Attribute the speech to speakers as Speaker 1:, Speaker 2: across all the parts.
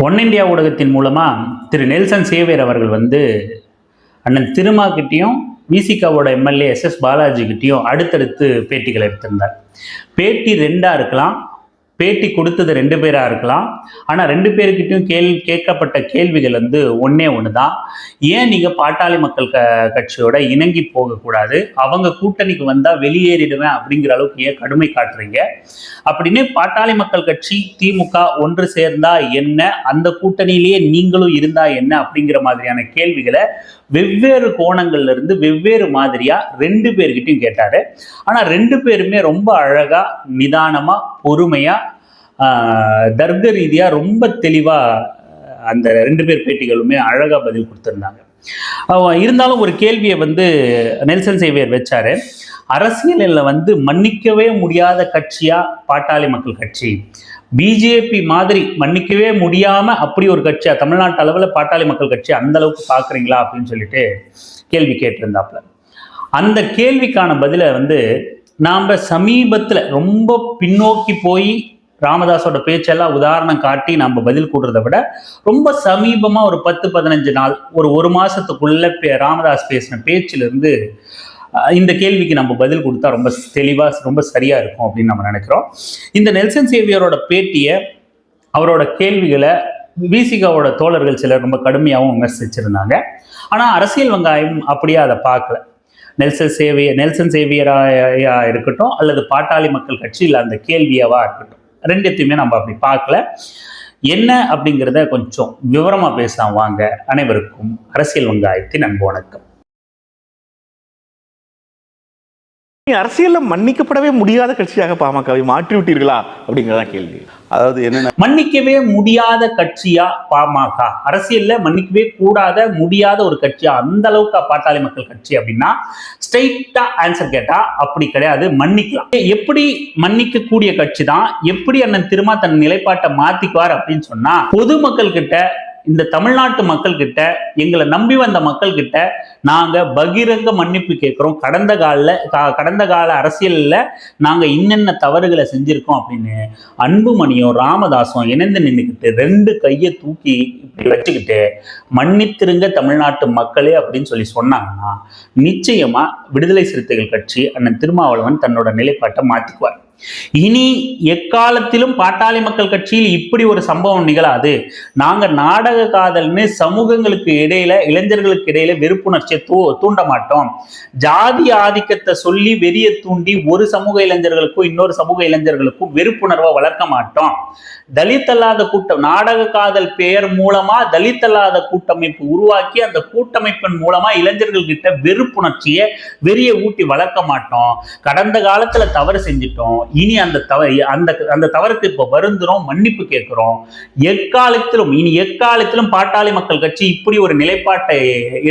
Speaker 1: One India ஊடகத்தின் மூலமாக திரு Nelson Xavier அவர்கள் வந்து அண்ணன் திருமாக்கிட்டேயும் விசிகாவோட எம்எல்ஏ எஸ் எஸ் அடுத்தடுத்து பேட்டிகள் எடுத்திருந்தார். பேட்டி ரெண்டாக இருக்கலாம். பேட்டி கொடுத்தது ரெண்டு பேராக இருக்கலாம். ஆனால் ரெண்டு பேருக்கிட்டையும் கேள் கேட்கப்பட்ட கேள்விகள் வந்து ஒன்றே ஒன்று தான் ஏன் நீங்கள் பாட்டாளி மக்கள் க கட்சியோட இணங்கி போகக்கூடாது? அவங்க கூட்டணிக்கு வந்தால் வெளியேறிடுவேன் அப்படிங்கிற அளவுக்கு ஏன் கடுமை காட்டுறீங்க? அப்படின்னு பாட்டாளி மக்கள் கட்சி திமுக ஒன்று சேர்ந்தா என்ன? அந்த கூட்டணியிலேயே நீங்களும் இருந்தா என்ன? அப்படிங்கிற மாதிரியான கேள்விகளை வெவ்வேறு கோணங்கள்ல இருந்து வெவ்வேறு மாதிரியா ரெண்டு பேர்கிட்டையும் கேட்டாரு. ஆனா ரெண்டு பேருமே ரொம்ப அழகா நிதானமா பொறுமையா தர்க்க ரீதியாக ரொம்ப தெளிவாக அந்த ரெண்டு பேர் பேட்டிகளுமே அழகாக பதில் கொடுத்துருந்தாங்க. இருந்தாலும் ஒரு கேள்வியை வந்து நெல்சன் சேவியர் வச்சாரு. அரசியலில் வந்து மன்னிக்கவே முடியாத கட்சியாக பாட்டாளி மக்கள் கட்சி? பிஜேபி மாதிரி மன்னிக்கவே முடியாமல் அப்படி ஒரு கட்சியாக தமிழ்நாட்டு அளவில் பாட்டாளி மக்கள் கட்சி அந்த அளவுக்கு பார்க்குறீங்களா அப்படின்னு சொல்லிட்டு கேள்வி கேட்டிருந்தாப்புல. அந்த கேள்விக்கான பதிலை வந்து நாம் சமீபத்தில் ரொம்ப பின்னோக்கி போய் ராமதாஸோட பேச்செல்லாம் உதாரணம் காட்டி நம்ம பதில் கூடுறதை விட ரொம்ப சமீபமா ஒரு பத்து பதினஞ்சு நாள் ஒரு ஒரு மாசத்துக்குள்ள பே- ராமதாஸ் பேசின பேச்சிலிருந்து இந்த கேள்விக்கு நம்ம பதில் கொடுத்தா ரொம்ப தெளிவா ரொம்ப சரியா இருக்கும் அப்படின்னு நம்ம நினைக்கிறோம். இந்த நெல்சன் சேவியரோட பேட்டியை அவரோட கேள்விகளை விசிகாவோட தோழர்கள் சிலர் ரொம்ப கடுமையாகவும் விமர்சிச்சிருந்தாங்க. ஆனால் அரசியல் வெங்காயம் அப்படியே அதை பார்க்கல. நெல்சன் சேவியர் நெல்சன் சேவியராக இருக்கட்டும் அல்லது பாட்டாளி மக்கள் கட்சியில் அந்த கேள்வியாவாக இருக்கட்டும். ரெண்டுத்தையுமே நம்ம அப்படி பார்க்கல. என்ன அப்படிங்கிறத கொஞ்சம் விவரமா பேசலாம் வாங்க. அனைவருக்கும் அரசியல் வங்காயத்தின் அன்பு வணக்கம்.
Speaker 2: அரசியலில் மன்னிக்கப்படவே முடியாத கட்சியாக பாமகவை மாற்றி விட்டீர்களா அப்படிங்கிறதா கேள்வி.
Speaker 3: அதாவது என்னென்ன
Speaker 1: மன்னிக்கவே முடியாத கட்சியா பாமக. அரசியல்ல மன்னிக்கவே கூடாத முடியாத ஒரு கட்சியா அந்த அளவுக்கு பாட்டாளி மக்கள் கட்சி அப்படின்னா ஸ்ட்ரைட்டா ஆன்சர் கேட்டா அப்படி கிடையாது மன்னிக்கலாம். எப்படி மன்னிக்க கூடிய கட்சி தான் எப்படி அண்ணன் திருமா தன் நிலைப்பாட்டை மாத்திக்குவார் அப்படின்னு சொன்னா பொதுமக்கள் கிட்ட இந்த தமிழ்நாட்டு மக்கள் கிட்ட எங்களை நம்பி வந்த மக்கள் கிட்ட நாங்க பகிரங்க மன்னிப்பு கேட்கிறோம். கடந்த காலில் கடந்த கால அரசியல்ல நாங்க இன்னென்ன தவறுகளை செஞ்சிருக்கோம் அப்படின்னு அன்புமணியும் ராமதாசும் இணைந்து நின்றுக்கிட்டு ரெண்டு கையை தூக்கி இப்படி வச்சுக்கிட்டு மன்னித்திருங்க தமிழ்நாட்டு மக்களே அப்படின்னு சொல்லி சொன்னாங்கன்னா நிச்சயமா விடுதலை சிறுத்தைகள் கட்சி அண்ணன் திருமாவளவன் தன்னோட நிலைப்பாட்டை மாத்திக்குவார். இனி எக்காலத்திலும் பாட்டாளி மக்கள் கட்சியில் இப்படி ஒரு சம்பவம் நிகழாது. நாங்க நாடக காதல்னு சமூகங்களுக்கு இடையில இளைஞர்களுக்கு இடையில வெறுப்புணர்ச்சியை தூ தூண்ட மாட்டோம். ஜாதி ஆதிக்கத்தை சொல்லி வெறிய தூண்டி ஒரு சமூக இளைஞர்களுக்கும் இன்னொரு சமூக இளைஞர்களுக்கும் வெறுப்புணர்வை வளர்க்க மாட்டோம். தலித் அல்லாத கூட்டம் நாடக காதல் பெயர் மூலமா தலித் அல்லாத கூட்டமைப்பு உருவாக்கி அந்த கூட்டமைப்பின் மூலமா இளைஞர்கள் கிட்ட வெறுப்புணர்ச்சியை வெறிய ஊட்டி வளர்க்க மாட்டோம். கடந்த காலத்துல தவறு செஞ்சிட்டோம். இனி அந்த தவ அந்த அந்த தவறுக்கு இப்போ வருந்துறோம் மன்னிப்பு கேட்கிறோம். எக்காலத்திலும் இனி எக்காலத்திலும் பாட்டாளி மக்கள் கட்சி இப்படி ஒரு நிலைப்பாட்டை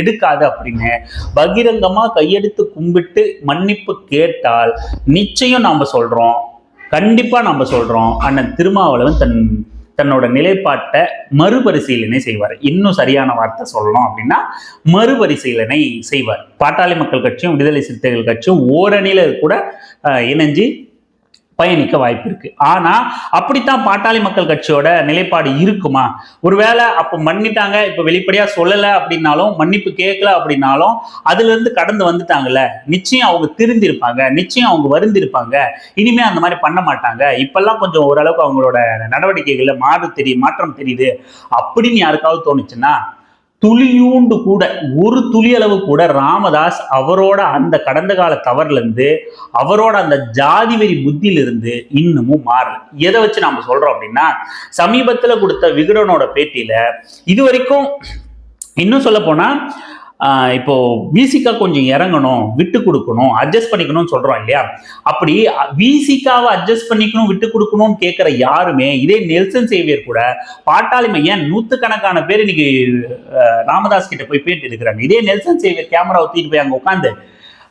Speaker 1: எடுக்காது அப்படின்னு பகிரங்கமாக கையெடுத்து கும்பிட்டு மன்னிப்பு கேட்டால் நிச்சயம் நாம் சொல்கிறோம் கண்டிப்பாக நாம சொல்கிறோம் அண்ணன் திருமாவளவன் தன் தன்னோட நிலைப்பாட்டை மறுபரிசீலனை செய்வார். இன்னும் சரியான வார்த்தை சொல்லணும் அப்படின்னா மறுபரிசீலனை செய்வார். பாட்டாளி மக்கள் கட்சியும் விடுதலை சிறுத்தைகள் கட்சியும் ஓரணியில் கூட இணைஞ்சு பயணிக்க வாய்ப்பு இருக்கு ஆனா அப்படித்தான் பாட்டாளி மக்கள் கட்சியோட நிலைப்பாடு இருக்குமா? ஒருவேளை அப்போ மன்னிட்டாங்க இப்ப வெளிப்படையா சொல்லல அப்படின்னாலும் மன்னிப்பு கேட்கல அப்படின்னாலும் அதுல இருந்து கடந்து வந்துட்டாங்கல்ல. நிச்சயம் அவங்க திருந்திருப்பாங்க நிச்சயம் அவங்க வருந்திருப்பாங்க. இனிமே அந்த மாதிரி பண்ண மாட்டாங்க. இப்பெல்லாம் கொஞ்சம் ஓரளவுக்கு அவங்களோட நடவடிக்கைகள்ல மாறு தெரியுது மாற்றம் தெரியுது. அப்படின்னு யாருக்காவது தோணுச்சுன்னா துளியூண்டு கூட ஒரு துளி அளவு கூட ராமதாஸ் அவரோட அந்த கடந்த கால தவறுலருந்து அவரோட அந்த ஜாதி வெறி புத்தியிலிருந்து இன்னமும் மாறல. எதை வச்சு நாம சொல்றோம் அப்படின்னா சமீபத்துல கொடுத்த விகடனோட பேட்டியில இது வரைக்கும் இன்னும் சொல்ல போனா இப்போ விசிகா கொஞ்சம் இறங்கணும் விட்டு கொடுக்கணும் அட்ஜஸ்ட் பண்ணிக்கணும்னு சொல்றோம் இல்லையா? அப்படி விசிகாவை அட்ஜஸ்ட் பண்ணிக்கணும் விட்டு கொடுக்கணும்னு கேட்கிற யாருமே இதே நெல்சன் சேவியர் கூட பாட்டாளி மையன் நூத்துக்கணக்கான பேர் இன்னைக்கு ராமதாஸ் கிட்ட போய் பேட்டி எடுக்கிறாங்க இதே நெல்சன் சேவியர் கேமரா தூக்கிட்டு போய் அங்க உட்காந்து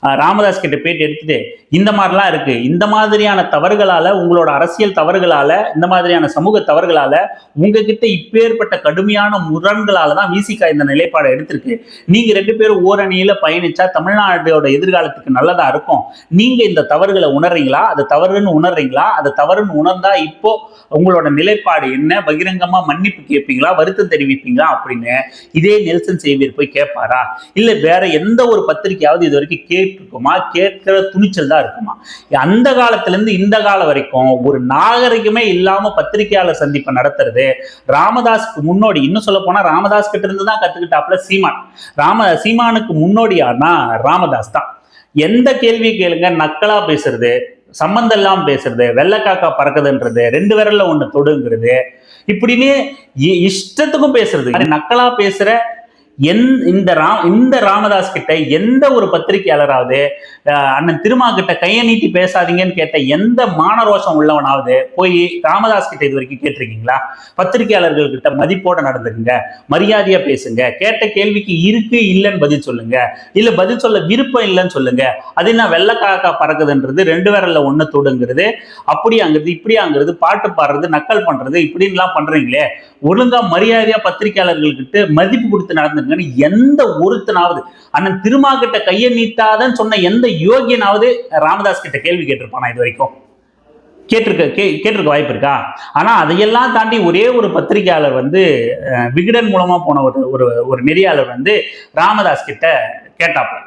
Speaker 1: ராமதாஸ் கிட்ட பேட்டி எடுத்துட்டு இந்த மாதிரிலாம் இருக்கு. இந்த மாதிரியான தவறுகளால உங்களோட அரசியல் தவறுகளால இந்த மாதிரியான சமூக தவறுகளால உங்ககிட்ட இப்பேற்பட்ட கடுமையான முரண்களால தான் விசிகா இந்த நிலைப்பாடை எடுத்திருக்கு. நீங்க ரெண்டு பேரும் ஓரணியில பயணிச்சா தமிழ்நாட்டோட எதிர்காலத்துக்கு நல்லதா இருக்கும். நீங்க இந்த தவறுகளை உணர்றீங்களா? அது தவறுன்னு உணர்றீங்களா? அது தவறுன்னு உணர்ந்தா இப்போ உங்களோட நிலைப்பாடு என்ன? பகிரங்கமா மன்னிப்பு கேட்பீங்களா? வருத்தம் தெரிவிப்பீங்களா? அப்படின்னு இதே நெல்சன் சேவியர் போய் கேட்பாரா? இல்ல வேற எந்த ஒரு பத்திரிக்கையாவது இது வரைக்கும் இருக்குமா கேட்கிற துணிச்சல் தான் இருக்குமா? அந்த காலத்துல இருந்து இந்த காலம் வரைக்கும் ஒரு நாகரிகமே இல்லாம பத்திரிகையாளர் சந்திப்பை நடத்துறது ராமதாஸ்க்கு முன்னோடி. இன்னும் சொல்ல போனா ராமதாஸ் கிட்ட இருந்து தான் கத்துக்கிட்டாப்ல சீமான். ராம சீமானுக்கு முன்னோடியானா ராமதாஸ் தான். எந்த கேள்வி கேளுங்க? நக்கலா பேசுறது சம்பந்தம் எல்லாம் பேசுறது வெள்ளக்காக்கா பறக்குதுன்றது ரெண்டு விரல்ல ஒண்ணு தொடுங்கிறது இப்படின்னு இ- இஷ்டத்துக்கும் பேசுறது. நக்கலா பேசுற எந் இந்த ரா இந்த ராமதாஸ் கிட்ட எந்த ஒரு பத்திரிகையாளராவது அண்ணன் திருமா கிட்ட கையை நீட்டி பேசாதீங்கன்னு கேட்ட எந்த மானரோஷம் உள்ளவனாவது போய் ராமதாஸ் கிட்ட இது வரைக்கும் கேட்டிருக்கீங்களா? பத்திரிகையாளர்கள் கிட்ட மதிப்போட நடந்துக்குங்க மரியாதையா பேசுங்க கேட்ட கேள்விக்கு இருக்கு இல்லைன்னு பதில் சொல்லுங்க இல்ல பதில் சொல்ல விருப்பம் இல்லைன்னு சொல்லுங்க அது என்ன வெள்ளக்காக்கா பறக்குதுன்றது ரெண்டு விரல்ல ஒண்ணு தொடுங்கிறது அப்படியாங்கிறது இப்படியாங்கிறது பாட்டு பாடுறது நக்கல் பண்றது இப்படின்லாம் பண்றீங்களே ஒழுங்கா மரியாதையா பத்திரிகையாளர்கள்கிட்ட மதிப்பு கொடுத்து நடந்து பண்ணுங்கன்னு எந்த ஒருத்தனாவது அண்ணன் திருமா கிட்ட கையை நீட்டாதன்னு சொன்ன எந்த யோகியனாவது ராமதாஸ் கிட்ட கேள்வி கேட்டிருப்பானா இது வரைக்கும்? கேட்டிருக்க கே கேட்டிருக்க வாய்ப்பு இருக்கா? ஆனா அதையெல்லாம் தாண்டி ஒரே ஒரு பத்திரிகையாளர் வந்து விகடன் மூலமா போன ஒரு ஒரு ஒரு நெறியாளர் வந்து ராமதாஸ் கிட்ட கேட்டாப்ல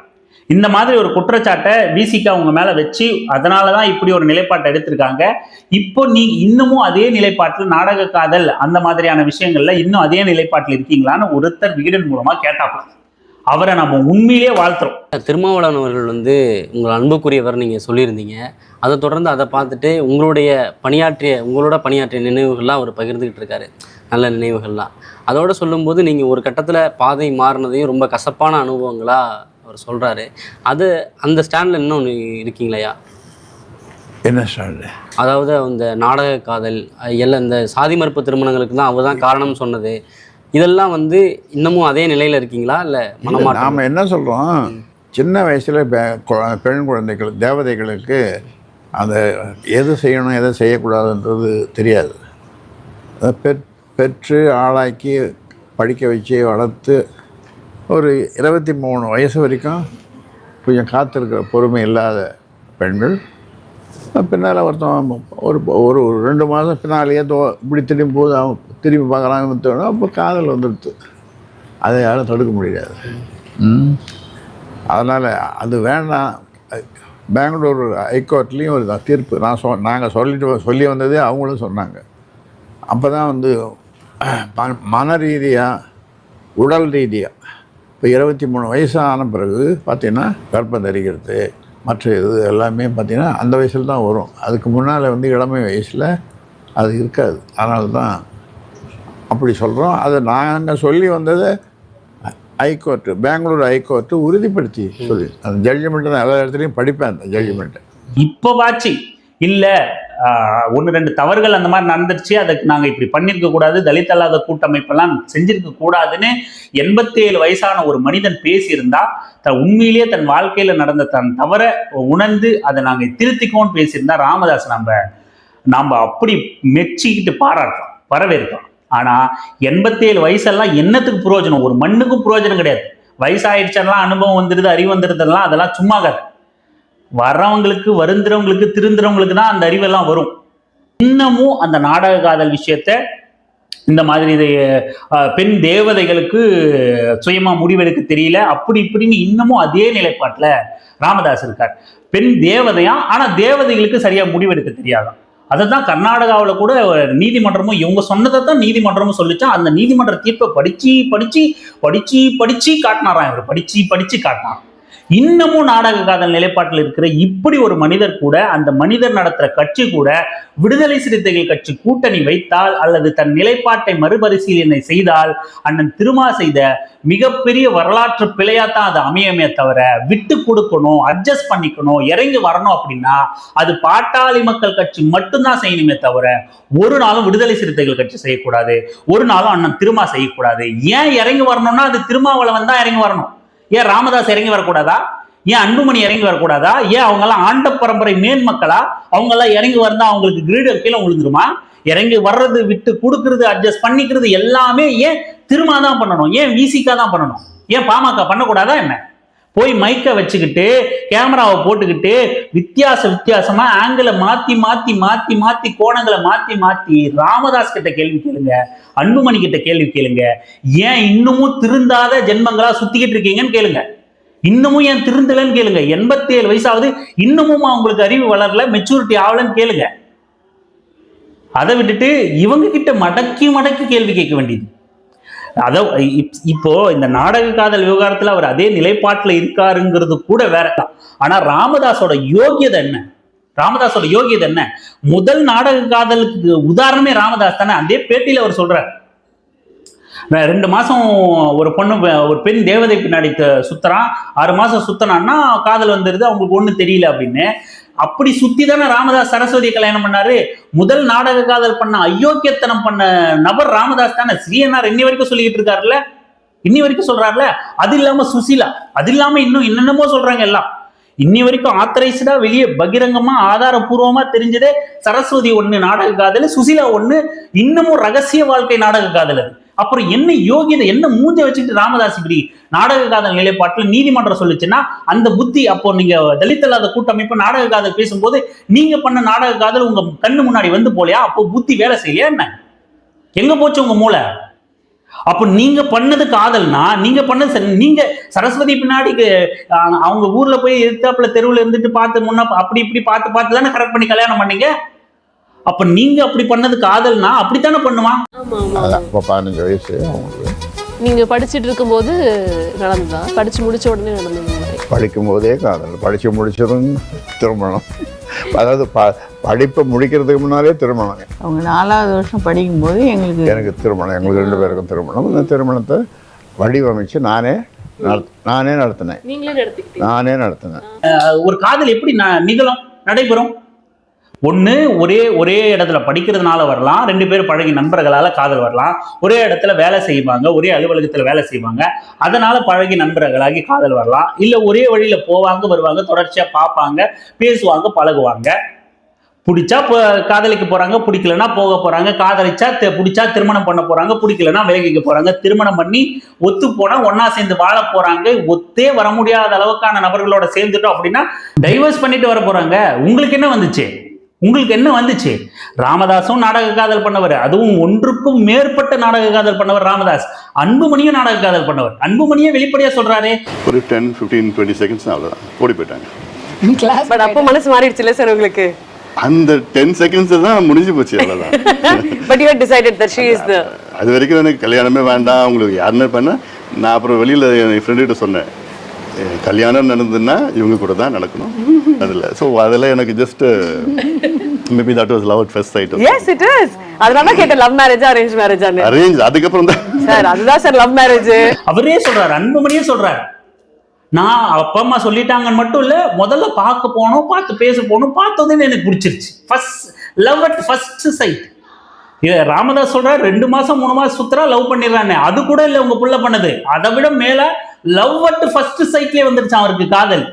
Speaker 1: இந்த மாதிரி ஒரு குற்றச்சாட்டை விசிகா உங்க மேல வச்சு அதனால தான் இப்படி ஒரு நிலைப்பாட்டை எடுத்திருக்காங்க. இப்போ நீ இன்னமும் அதே நிலைப்பாட்டில் நாடக காதல் அந்த மாதிரியான விஷயங்கள்ல இன்னும் அதே நிலைப்பாட்டில் இருக்கீங்களான்னு ஒருத்தர் விகடன் மூலமா கேட்டாப்ல. அவரை நம்ம உண்மையிலேயே வாழ்த்துறோம்.
Speaker 3: திருமாவளவன் அவர்கள் வந்து உங்கள் அன்புக்குரியவர் நீங்கள் சொல்லியிருந்தீங்க. அதை தொடர்ந்து அதை பார்த்துட்டு உங்களுடைய பணியாற்றிய உங்களோட பணியாற்றிய நினைவுகள்லாம் அவர் பகிர்ந்துக்கிட்டு இருக்காரு. நல்ல நினைவுகள்லாம். அதோட சொல்லும்போது நீங்கள் ஒரு கட்டத்தில் பாதை மாறினதையும் ரொம்ப கசப்பான அனுபவங்களாக அவர் சொல்கிறாரு அது அந்த ஸ்டாண்டில் இன்னும் நீ இருக்கீங்களையா?
Speaker 4: என்ன ஸ்டாண்டு
Speaker 3: அதாவது அந்த நாடக காதல் எல்லாம் இந்த சாதி மறுப்பு திருமணங்களுக்கு தான் அவர் தான் காரணம் சொன்னது. இதெல்லாம் வந்து இன்னமும் அதே நிலையில் இருக்கீங்களா? இல்லை மனமாற்றம்?
Speaker 4: நாம் என்ன சொல்கிறோம் சின்ன வயசில் பெண் குழந்தைகள் தேவதைகளுக்கு அந்த எது செய்யணும் எதை செய்யக்கூடாதுன்றது தெரியாது. பெற் பெற்று ஆளாக்கி படிக்க வச்சு வளர்த்து ஒரு இருபத்தி மூணு வயசு வரைக்கும் கொஞ்சம் காத்திருக்கிற பொறுமை இல்லாத பெண்கள். பின்னால் ஒருத்தன் ஒரு ஒரு ரெண்டு மாதம் பின்னாலேயே தோ இப்படி திரும்பி போது அவன் திரும்பி பார்க்குறாங்கன்னு தோணும் அப்போ காதல் வந்துடுது. அதை யாரும் தடுக்க முடியாது. அதனால் அது வேண்டாம். பெங்களூர் ஹைகோர்ட்லேயும் ஒரு தீர்ப்பு. நான் சொ நாங்கள் சொல்லிட்டு சொல்லி வந்ததே அவங்களும் சொன்னாங்க. அப்போ தான் வந்து ம- மன ரீதியாக உடல் ரீதியாக இப்போ இருபத்தி மூணு வயசு ஆன பிறகு பார்த்தீங்கன்னா கர்ப்பம் தரிக்கிறது மற்ற இது எல்லாமே பார்த்திங்கன்னா அந்த வயசில் தான் வரும். அதுக்கு முன்னால் வந்து இளமை வயசில் அது இருக்காது. அதனால தான் அப்படி சொல்கிறோம் அதை நாங்கள் சொல்லி வந்ததை ஹைகோர்ட்டு பெங்களூர் ஹைகோர்ட்டு உறுதிப்படுத்தி சொல்லி அந்த ஜட்ஜ்மெண்ட்டு நான் எல்லா இடத்துலையும் படிப்பேன் அந்த ஜட்ஜ்மெண்ட்டை
Speaker 1: இப்போ வாச்சு. இல்லை ஒன்று ரெண்டு தவறுகள் அந்த மாதிரி நடந்துருச்சு அதுக்கு நாங்கள் இப்படி பண்ணியிருக்க கூடாது தலித் அல்லாத கூட்டமைப்பெல்லாம் செஞ்சிருக்க கூடாதுன்னு எண்பத்தி ஏழு வயசான ஒரு மனிதன் பேசியிருந்தா தன் உண்மையிலேயே தன் வாழ்க்கையில் நடந்த தன் தவற உணர்ந்து அதை நாங்கள் திருத்திக்கோன்னு பேசியிருந்தா ராமதாஸ் நம்ம நாம் அப்படி மெச்சிக்கிட்டு பாராட்டுறோம் வரவேற்கிறோம் ஆனால் எண்பத்தி ஏழு வயசெல்லாம் என்னத்துக்கு பிரயோஜனம் ஒரு மண்ணுக்கும் பிரயோஜனம் கிடையாது. வயசாயிடுச்செல்லாம் அனுபவம் வந்துடுது அறிவு வந்துடுதெல்லாம் அதெல்லாம் சும்மா கதை வர்றவங்களுக்கு வருந்துறவங்களுக்கு திருந்துறவங்களுக்கு தான் அந்த அறிவெல்லாம் வரும். இன்னமும் அந்த நாடக காதல் விஷயத்த இந்த மாதிரி பெண் தேவதைகளுக்கு சுயமா முடிவெடுக்க தெரியல. அப்படி இப்படின்னு இன்னமும் அதே நிலைப்பாட்டில் ராமதாஸ் இருக்கார். பெண் தேவதையா? ஆனா தேவதைகளுக்கு சரியா முடிவெடுக்க தெரியாதாம் அதை தான் கர்நாடகாவில் கூட நீதிமன்றமும் இவங்க சொன்னதை தான் நீதிமன்றமும் சொல்லிச்சா அந்த நீதிமன்ற தீர்ப்பை படிச்சு படிச்சு படிச்சு படிச்சு காட்டினாராம் இவர். படிச்சு படிச்சு காட்டினார் இன்னமும் நாடக காதல் நிலைப்பாட்டில் இருக்கிற இப்படி ஒரு மனிதர் கூட அந்த மனிதர் நடத்துற கட்சி கூட விடுதலை சிறுத்தைகள் கட்சி கூட்டணி வைத்தால் அல்லது தன் நிலைப்பாட்டை மறுபரிசீலனை செய்தால் அண்ணன் திருமா செய்த மிகப்பெரிய வரலாற்று பிழையாத்தான் அது அமையமே தவிர விட்டு கொடுக்கணும் அட்ஜஸ்ட் பண்ணிக்கணும் இறங்கி வரணும் அப்படின்னா அது பாட்டாளி மக்கள் கட்சி மட்டும்தான் செய்யணுமே தவிர ஒரு நாளும் விடுதலை சிறுத்தைகள் கட்சி செய்யக்கூடாது. ஒரு நாளும் அண்ணன் திருமா செய்யக்கூடாது. ஏன் இறங்கி வரணும்னா அது திருமாவளவன் தான் இறங்கி வரணும். ஏன் ராமதாஸ் இறங்கி வரக்கூடாதா? ஏன் அன்புமணி இறங்கி வரக்கூடாதா? ஏன் அவங்க எல்லாம் ஆண்ட பரம்பரை மேன் மக்களா? அவங்க எல்லாம் இறங்கி வந்தா அவங்களுக்கு கிரீடு கீழே விழுந்துருமா? இறங்கி வர்றது விட்டு கொடுக்கறது அட்ஜஸ்ட் பண்ணிக்கிறது எல்லாமே ஏன் திருமா தான் பண்ணணும்? ஏன் விசிக்கா தான் பண்ணணும்? ஏன் பாமக பண்ணக்கூடாதா என்ன? போய் மைக்கை வச்சுக்கிட்டு கேமராவை போட்டுக்கிட்டு வித்தியாச வித்தியாசமா ஆங்கிளை மாத்தி மாத்தி மாத்தி மாத்தி கோணங்களை மாத்தி மாத்தி ராமதாஸ் கிட்ட கேள்வி கேளுங்க. அன்புமணி கிட்ட கேள்வி கேளுங்க. ஏன் இன்னமும் திருந்தாத ஜென்மங்களா சுத்திக்கிட்டு இருக்கீங்கன்னு கேளுங்க. இன்னமும் ஏன் திருந்தலன்னு கேளுங்க. எண்பத்தி ஏழு வயசாவது இன்னமும் அவங்களுக்கு அறிவு வளரல மெச்சூரிட்டி ஆகலன்னு கேளுங்க. அதை விட்டுட்டு இவங்க கிட்ட மடக்கி மடக்கி கேள்வி கேட்க வேண்டியது. அத இப்- இப்போ இந்த நாடக காதல் விவகாரத்துல அவர் அதே நிலைப்பாட்டுல இருக்காருங்கிறது கூட வேற. ஆனா ராமதாஸோட யோகியதை என்ன? ராமதாஸோட யோகியதை என்ன? முதல் நாடக காதலுக்கு உதாரணமே ராமதாஸ் தானே? அதே பேட்டியில அவர் சொல்றார். ரெண்டு மாசம் ஒரு பொண்ணு ஒரு பெண் தேவதை பின்னாடி சுத்துறான். ஆறு மாசம் சுத்தனான்னா காதல் வந்துடுது அவங்களுக்கு ஒண்ணும் தெரியல அப்படின்னு. அப்படி சுத்தி தானே ராமதாஸ் சரஸ்வதியை கல்யாணம் பண்ணாரு. முதல் நாடக காதல் பண்ண அயோக்கியத்தனம் பண்ண நபர் ராமதாஸ் தானே. ஸ்ரீயனார் இன்னி வரைக்கும் சொல்லிக்கிட்டு இருக்காருல்ல? இன்னி வரைக்கும் சொல்றாருல அது இல்லாம சுசிலா அது இல்லாம இன்னும் என்னென்னமோ சொல்றாங்க எல்லாம். இன்னி வரைக்கும் ஆத்தரைஸ்டா வெளியே பகிரங்கமா ஆதாரபூர்வமா தெரிஞ்சதே சரஸ்வதி ஒண்ணு நாடக காதல் சுசிலா ஒண்ணு இன்னமும் ரகசிய வாழ்க்கை நாடக காதல் அது. அப்புறம் என்ன யோகியதை என்ன மூஞ்ச வச்சுட்டு ராமதாஸ் இப்படி நாடக நிலைப்பாட்டில் நீதிமன்றம் சொல்லுச்சுன்னா அந்த புத்தி அப்போ நீங்க தலித் அல்லாத கூட்டமைப்பு நாடக காதல் பேசும்போது நீங்க பண்ண நாடக காதல் உங்க கண்ணு முன்னாடி வந்து போலையா? அப்போ புத்தி வேலை செய்யலையா என்ன? எங்க போச்சு உங்க மூளை? அப்போ நீங்க பண்ணது காதல்னா நீங்க பண்ணது நீங்க சரஸ்வதி பின்னாடி அவங்க ஊர்ல போய் எதிர்த்தாப்புல தெருவில் இருந்துட்டு பார்த்து முன்ன அப்படி இப்படி பார்த்து பார்த்து தானே கரெக்ட் பண்ணி கல்யாணம் பண்ணீங்க? அப்ப நீங்க அப்படி பண்ணது காதல்னா அப்படித்தானே பண்ணுவான்?
Speaker 5: ஆமா ஆமா.
Speaker 4: அதான் இப்போ பதினஞ்சு வயசு அவங்களுக்கு.
Speaker 5: நீங்க படிச்சிட்டு இருக்கும்போது நடந்ததா? படிச்சு முடிச்ச உடனே நடந்தது
Speaker 4: படிக்கும் போதே காதல். படித்து முடிச்சதும் திருமணம். அதாவது ப படிப்பை முடிக்கிறதுக்கு முன்னாலே திருமணம்.
Speaker 6: அவங்க நாலாவது வருஷம் படிக்கும்போது எங்களுக்கு
Speaker 4: எனக்கு திருமணம். எங்களுக்கு ரெண்டு பேருக்கும் திருமணம். இந்த திருமணத்தை வடிவமைச்சு நானே நானே நடத்தினேன்.
Speaker 5: நீங்களே நடத்திக்கிட்டீங்க.
Speaker 4: நானே நடத்தினேன்.
Speaker 1: ஒரு காதல் எப்படி நிகழும் நடைபெறும்? ஒன்று ஒரே ஒரே இடத்துல படிக்கிறதுனால வரலாம். ரெண்டு பேர் பழகி நண்பர்களால் காதல் வரலாம். ஒரே இடத்துல வேலை செய்வாங்க ஒரே அலுவலகத்தில் வேலை செய்வாங்க. அதனால் பழகி நண்பர்களாகி காதல் வரலாம். இல்லை ஒரே வழியில் போவாங்க வருவாங்க தொடர்ச்சியாக பார்ப்பாங்க பேசுவாங்க பழகுவாங்க. பிடிச்சா இப்போ காதலிக்க போகிறாங்க பிடிக்கலன்னா போக போகிறாங்க காதலிச்சா பிடிச்சா திருமணம் பண்ண போகிறாங்க பிடிக்கலன்னா விலகிக்க போகிறாங்க திருமணம் பண்ணி ஒத்து போனால் ஒன்றா சேர்ந்து வாழ போகிறாங்க ஒத்தே வர முடியாத அளவுக்கான நபர்களோட சேர்ந்துட்டோம் அப்படின்னா டைவர்ஸ் பண்ணிட்டு வர போகிறாங்க உங்களுக்கு என்ன வந்துச்சு? உங்களுக்கு என்ன வந்துச்சு? ராமதாஸும் நாடக காதல் பண்ணவர். அதுவும் ஒன்றுக்கும் மேற்பட்ட நாடக காதல் பண்ணவர் ராமதாஸ். அன்புமணியும் நாடக காதல் பண்ணவர். அன்புமணியே வெளிப்படையா சொல்றாரே.
Speaker 7: ஒரு டென் ஃபிஃப்டீன் டுவெண்ட்டி செகண்ட்ஸ் அவ்வளோதான் ஓடி போயிட்டாங்க.
Speaker 8: பட் அப்போ மனசு மாறிடுச்சுல சார் உங்களுக்கு?
Speaker 7: அந்த டென் செகண்ட்ஸ் தான் முடிஞ்சு போச்சு அவ்வளோதான்
Speaker 8: but you decided that she is the
Speaker 7: அது வரைக்கும் எனக்கு கல்யாணமே வேண்டாம். உங்களுக்கு யாருன்னு பண்ண நான் அப்புறம் வெளியில் என் ஃப்ரெண்டுகிட்ட சொன்னேன். "எ, கல்யாணம் நடந்ததுன்னா இவங்க கூட தான் நடக்கணும். அதில். ஸோ அதில் எனக்கு just maybe that was love first sight
Speaker 8: yes it is அதனால தான் கேட்டேன் லவ் மேரேஜ் அரேஞ்ச் மேரேஜான்னு
Speaker 7: அரேஞ்ச் அதுக்கப்புறம் தான்.
Speaker 8: சார் அதுதான் சார் லவ் மேரேஜ்
Speaker 1: அவரே சொல்றாரு அன்புமணியே சொல்றாரு. நான் அப்பா அம்மா சொல்லிட்டாங்கன்னு மட்டும் இல்ல முதல்ல பார்க்க போனோம் பார்த்து பேச போனோம் பார்த்ததுன்னு எனக்கு பிடிச்சிருச்சு. First love at first sight Ramadas சொல்றாரு ரெண்டு மாசம் மூணு மாசம் சுத்துறா லவ் பண்ணிடுறானே அது கூட இல்ல உங்க புள்ள பண்ணது. அதை விட மேல லவ் அட் ஃபர்ஸ்ட் சைட்லேயே வந்துருச்சு அவருக்கு காதல்.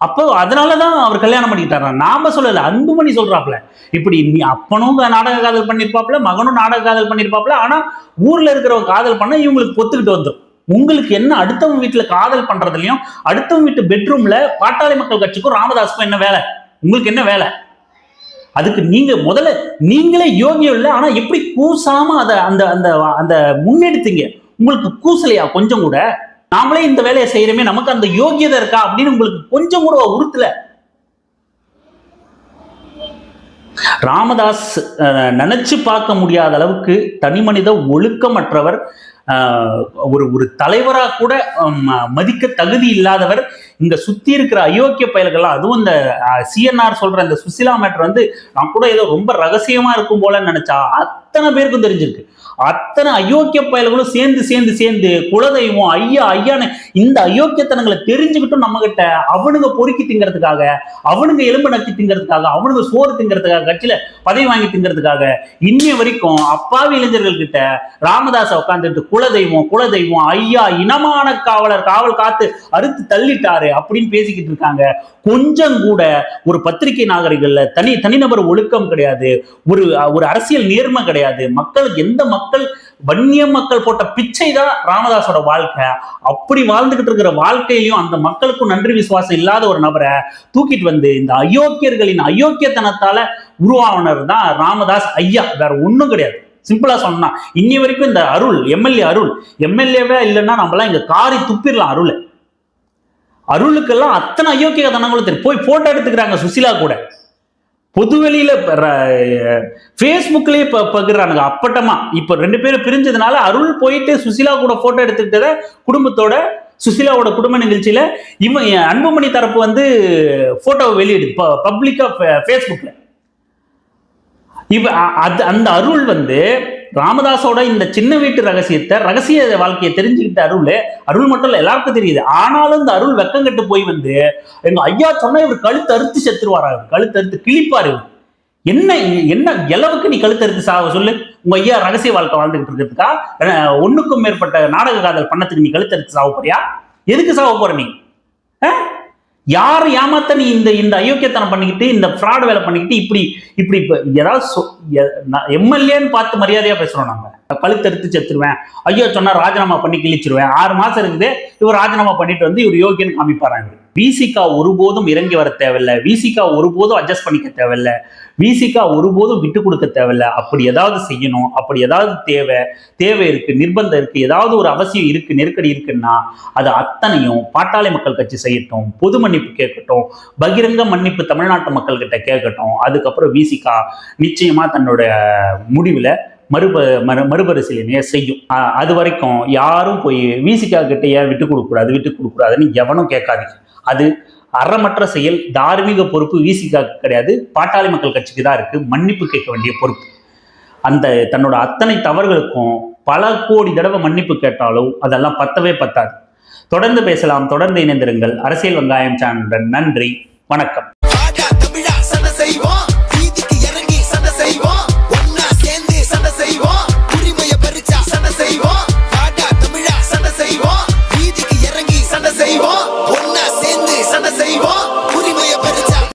Speaker 1: அப்போ அதனாலதான் அவர் கல்யாணம் பண்ணிக்கிட்டாரா? நாம சொல்லல அன்புமணி சொல்றாப்ல இப்படி நீ அப்பனும் நாடக காதல் பண்ணியிருப்பாப்ல மகனும் நாடக காதல் பண்ணியிருப்பாப்ல ஆனா ஊர்ல இருக்கிறவங்க காதல் பண்ண இவங்களுக்கு பொத்துக்கிட்டு வந்துடும் உங்களுக்கு என்ன அடுத்தவங்க வீட்டுல காதல் பண்றதுலயும் அடுத்தவங்க வீட்டு பெட்ரூம்ல பாட்டாளி மக்கள் கட்சிக்கும் ராமதாஸுக்கும் என்ன வேலை? உங்களுக்கு என்ன வேலை? அதுக்கு நீங்க முதல்ல நீங்களே யோகியம் இல்லை ஆனா எப்படி கூசாம அதை அந்த அந்த அந்த முன்னெடுத்தீங்க? உங்களுக்கு கூசலையா கொஞ்சம் கூட? நாமளே இந்த வேலையை செய்யறமே நமக்கு அந்த யோகியதை இருக்கா அப்படின்னு உங்களுக்கு கொஞ்சம் கூட உறுத்துல. ராமதாஸ் நினைச்சு பார்க்க முடியாத அளவுக்கு தனி மனித ஒழுக்கமற்றவர் ஒரு ஒரு தலைவராக கூட மதிக்க தகுதி இல்லாதவர் இங்க சுத்தி இருக்கிற அயோக்கிய பயல்கள்லாம் அதுவும் இந்த சிஎன்ஆர் சொல்ற இந்த சுசிலா மேட்டர் வந்து நான் கூட ஏதோ ரொம்ப ரகசியமா இருக்கும் போலன்னு நினைச்சா அத்தனை பேருக்கும் தெரிஞ்சிருக்கு. அத்தனை அயோக்கிய பயல்களும் சேர்ந்து சேர்ந்து சேர்ந்து குலதெய்வம் ஐயா ஐயான்னு இந்த அயோக்கியத்தனங்களை தெரிஞ்சுக்கிட்டும் நம்ம கிட்ட அவனுங்க பொறுக்கி திங்கிறதுக்காக அவனுங்க எலும்பு நக்கி திங்கிறதுக்காக அவனுங்க சோறு திங்கிறதுக்காக கட்சியில பதவி வாங்கி திங்கிறதுக்காக இன்னைய வரைக்கும் அப்பாவி இளைஞர்கள் கிட்ட ராமதாஸ உட்காந்துட்டு குலதெய்வம் குலதெய்வம் ஐயா இனமான காவலர் காவல் காத்து அறுத்து தள்ளிட்டாரு அப்படின்னு பேசிக்கிட்டு இருக்காங்க. கொஞ்சம் கூட ஒரு பத்திரிகை நாகரிகள்ல தனி தனிநபர் ஒழுக்கம் கிடையாது. ஒரு ஒரு அரசியல் நேர்மை கிடையாது. மக்களுக்கு எந்த மக்கள் மக்கள் வன்னிய மக்கள் போட்ட பிச்சை தான் ராமதாஸோட வாழ்க்கை. அப்படி வாழ்ந்துகிட்டு இருக்கிற வாழ்க்கையிலையும் அந்த மக்களுக்கும் நன்றி விசுவாசம் இல்லாத ஒரு நபரை தூக்கிட்டு வந்து இந்த அயோக்கியர்களின் அயோக்கியத்தனத்தால உருவானவர் தான் ராமதாஸ் ஐயா. வேற ஒன்றும் கிடையாது. சிம்பிளா சொன்னா இன்னி வரைக்கும் இந்த அருள் எம்எல்ஏ அருள் எம்எல்ஏவே இல்லைன்னா நம்மளாம் இங்க காரி துப்பிடலாம் அருள். அருளுக்கெல்லாம் அத்தனை அயோக்கிய தனங்களும் தெரியும். போய் போட்டோ எடுத்துக்கிறாங்க சுசிலா கூட. பொதுவெளியில ஃபேஸ்புக்லயே இப்போ பகிர்றானுங்க அப்பட்டமா. இப்ப ரெண்டு பேரும் பிரிஞ்சதுனால அருள் போயிட்டு சுசிலா கூட போட்டோ எடுத்துக்கிட்டத குடும்பத்தோட சுசிலாவோட குடும்ப நிகழ்ச்சியில இவன் என் அன்புமணி தரப்பு வந்து போட்டோவை வெளியிடுது பப்ளிக்கா ஃபேஸ்புக்ல இவ அது அந்த அருள் வந்து ராமதாஸோட இந்த சின்ன வீட்டு ரகசியத்தை ரகசிய வாழ்க்கையை தெரிஞ்சுக்கிட்ட அருள் அருள் மட்டும் இல்ல எல்லாருக்கும் தெரியுது. ஆனாலும் இந்த அருள் வெக்கம் கட்டு போய் வந்து எங்க ஐயா சொன்னா இவர் கழுத்து அறுத்து செத்துருவாரா இவர்? கழுத்து அறுத்து கிழிப்பாரு என்ன என்ன எளவுக்கு நீ கழுத்து அறுத்து சாவ சொல்லு? உங்க ஐயா ரகசிய வாழ்க்கை வாழ்ந்துகிட்டு இருக்கிறதுக்கா? ஒண்ணுக்கும் மேற்பட்ட நாடக காதல் பண்ணத்துக்கு நீ கழுத்து அறுத்து சாவ போறியா எதுக்கு சாவ போற நீ யார் ஏமாத்த நீ இந்த இந்த அயோக்கியத்தனம் பண்ணிக்கிட்டு இந்த ஃப்ராட் வேலை பண்ணிக்கிட்டு இப்படி இப்படி இப்போ ஏதாவது எம்எல்ஏன்னு பார்த்து மரியாதையாக பேசுறோம் நம்ம கழுத்தெடுத்து செத்துருவேன். ஐயோ சொன்னால் ராஜினாமா பண்ணி கிழிச்சிருவேன். ஆறு மாதம் இருக்குது. இவர் ராஜினாமா பண்ணிட்டு வந்து இவர் யோகியன்னு காமிப்பாராங்க விசிகா ஒருபோதும் இறங்கி வர தேவையில்ல. விசிகா ஒருபோதும் அட்ஜஸ்ட் பண்ணிக்க தேவையில்ல. விசிகா ஒருபோதும் விட்டு கொடுக்க தேவையில்ல. அப்படி ஏதாவது செய்யணும். அப்படி ஏதாவது தேவை தேவை இருக்கு நிர்பந்தம் இருக்கு ஏதாவது ஒரு அவசியம் இருக்கு நெருக்கடி இருக்குன்னா அது அத்தனையும் பாட்டாளி மக்கள் கட்சி செய்யட்டும் பொது மன்னிப்பு கேட்கட்டும் பகிரங்க மன்னிப்பு தமிழ்நாட்டு மக்கள் கிட்ட கேட்கட்டும். அதுக்கப்புறம் விசிகா நிச்சயமா தன்னோட முடிவுல மறுப மறு மறுபரிசீலனையை செய்யும். அது வரைக்கும் யாரும் போய் விசிகா ஏன் விட்டு கொடுக்க கூடாது விட்டு கொடுக்க கூடாதுன்னு எவனும் கேட்காதீங்க. அது அறமற்ற செயல் தார்மீக பொறுப்பு விசிகா கிடையாது. பாட்டாளி மக்கள் கட்சிக்கு தான் இருக்குது மன்னிப்பு கேட்க வேண்டிய பொறுப்பு. அந்த தன்னோட அத்தனை தவறுகளுக்கும் பல கோடி தடவை மன்னிப்பு கேட்டாலும் அதெல்லாம் பத்தவே பத்தாது. தொடர்ந்து பேசலாம். தொடர்ந்து இணைந்திருங்கள். அரசியல் வெங்காயம் சேனலுடன் நன்றி. வணக்கம்.